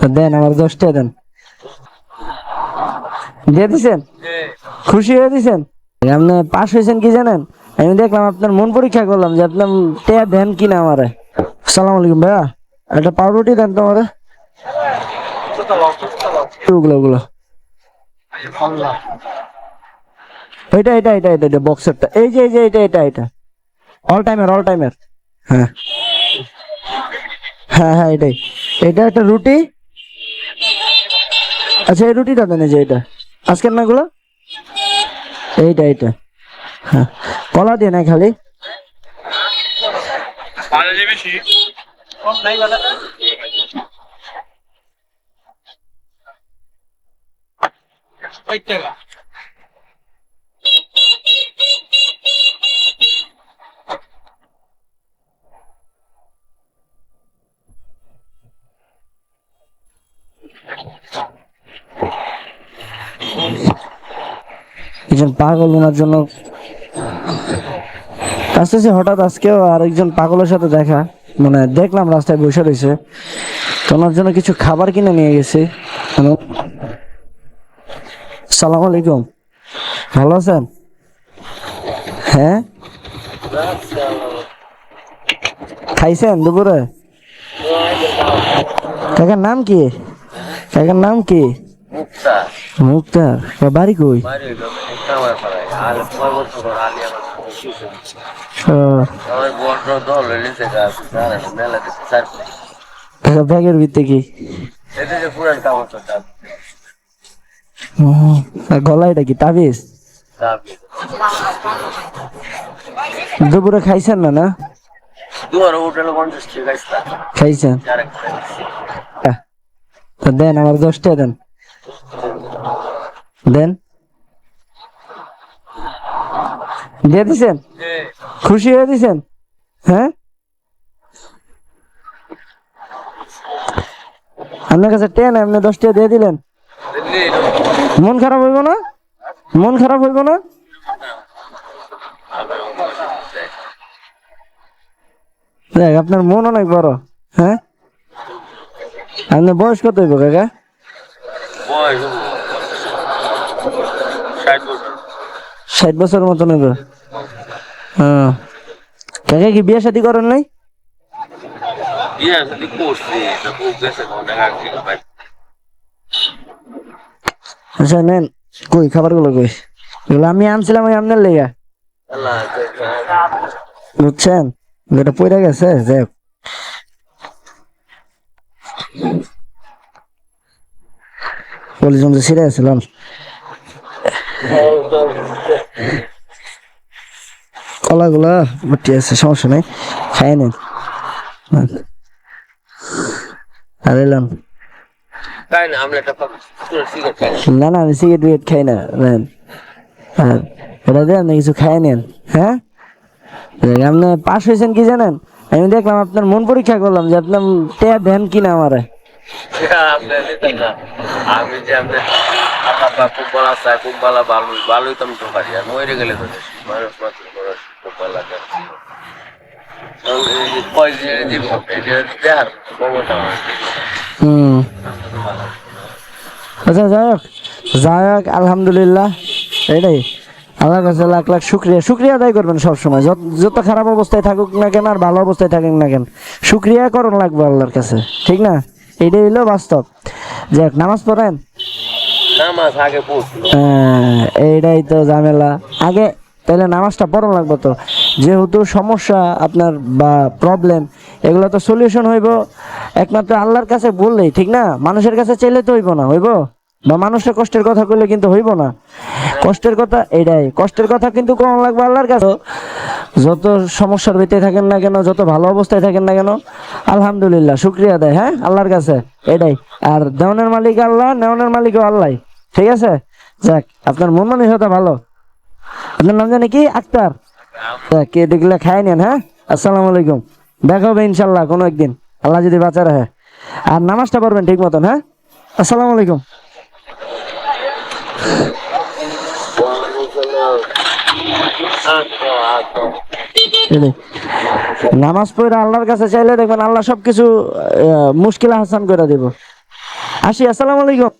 তো দেন, আমার দশটা দেন। দিয়ে দিছেন? খুশি হয়ে দিছেন? আপনি পাস হয়েছেন কি জানেন? আমি দেখলাম আপনার মন পরীক্ষা করলাম যে আপনার টেয়া দেন কিনা আমারে। সালাম আলাইকুম ভাইয়া, একটা পাউরুটি দেন তো আমারে ওগুলো ওগুলো। এটা এটা এটা এটা এটা বক্সেরটা এই যে এই যে, এটা এটা এটা। অল টাইমের অল টাইমের হ্যাঁ। হ্যাঁ হ্যাঁ এটাই। এটা একটা রুটি আচ্ছা এই রুটিটা দেন যে এটা আজকের না গুলো এইটা এইটা। হ্যাঁ কলা দিয়ে না খালি? একজন পাগল ওনার জন্য। আসতেছে হঠাৎ আজকেও আরেকজন পাগলের সাথে দেখা। মানে দেখলাম রাস্তায় বসে রয়েছে। তো ওনার জন্য কিছু খাবার কিনে নিয়ে গেছি। সালাম আলাইকুম। ভালো আছেন? হ্যাঁ? খাইছেন দুপুরে? কাকার নাম কি? কাকার নাম কি? মুক্তা মুক্তার। বাড়ি কই? ব্যাগের ভিতরে কি? তাবিজ? দুপুরে খাইছেন না না? খাইছেন? দেন আমার দশটা দেন। দেন। দিয়ে দিছেন? খুশি হয়ে দিছেন? হ্যাঁ? আপনার কাছে টেন, আপনি দশটা দিয়ে দিলেন। মন খারাপ হইব না? মন খারাপ হইব না? দেখ, আপনার মন অনেক বড় হ্যাঁ? আপনার বয়স কত হইব, কাকা? ষাট বছর মতন হইব হ্যাঁ। কাকা কি বিয়ে শাদী করেন নাই? আচ্ছা নেন কই খাবারগুলো কই? এগুলো আমি আনছিলাম ওই আপনার লেগা। বুঝছেন? যেটা পড়ে গেছে যাই হোক। যে ছিঁড়ে আসছিলাম কলাগুলা ভর্তি আছে সমস্যা নেই খাই নেন। আর এলাম। না না আমি সিগারেট বিগারেট খাই না নেন। আর এটা দেন কিছু খাই নেন হ্যাঁ? আপনি পাস হয়েছেন কি জানেন? আমি দেখলাম আপনার মন পরীক্ষা করলাম যে আপনার টেয়া দেন কিনা আমারে। আচ্ছা যাই হোক যাই হোক, আলহামদুলিল্লাহ, এটাই। আল্লাহর কাছে লাখ লাখ শুক্রিয়া। শুক্রিয়া আদায় করবেন সবসময়। যত যত খারাপ অবস্থায় থাকুক না কেন, আর ভালো অবস্থায় থাকুক না কেন, শুক্রিয়া করণ লাগবে আল্লাহর কাছে। ঠিক না? এটাই হলো বাস্তব। যাক নামাজ পড়েন? নামাজ আগে হ্যাঁ, এইটাই তো ঝামেলা। আগে তাহলে নামাজটা পড়া লাগবে তো। যেহেতু সমস্যা আপনার বা প্রবলেম এগুলো তো সলিউশন হইব। একমাত্র আল্লাহর কাছে বললেই ঠিক না? মানুষের কাছে চাইলে তো হইব না হইব? বা মানুষের কষ্টের কথা কইলে কিন্তু হইব না। কষ্টের কথা এটাই কষ্টের কথা কিন্তু কোন লাগবে আল্লাহর কাছে। যত সমস্যার ভিতরে থাকেন না কেন, যত ভালো অবস্থায় থাকেন না কেন, আলহামদুলিল্লাহ, শুক্রিয়া দেয় হ্যাঁ? আল্লাহর কাছে, এটাই। আর দেওয়ানের মালিক আল্লাহ, নেওয়ানের মালিকও আল্লাহ, ঠিক আছে? যাক, আপনার মন মানসিকতা ভালো। আপনার নাম জানি কি? আক্তার। কে দেখলে খাই নেন হ্যাঁ? আসসালামু আলাইকুম। দেখা হবে ইনশাল্লাহ কোনো একদিন। আল্লাহ যদি বাঁচা রাখে। আর নামাজটা পড়বেন ঠিক মতন হ্যাঁ? আসসালামু আলাইকুম। নামাজ পড়ে আল্লাহর কাছে চাইলে দেখবেন আল্লাহ সবকিছু মুশকিল হাসান করে দিব। আসি, আসসালামু আলাইকুম।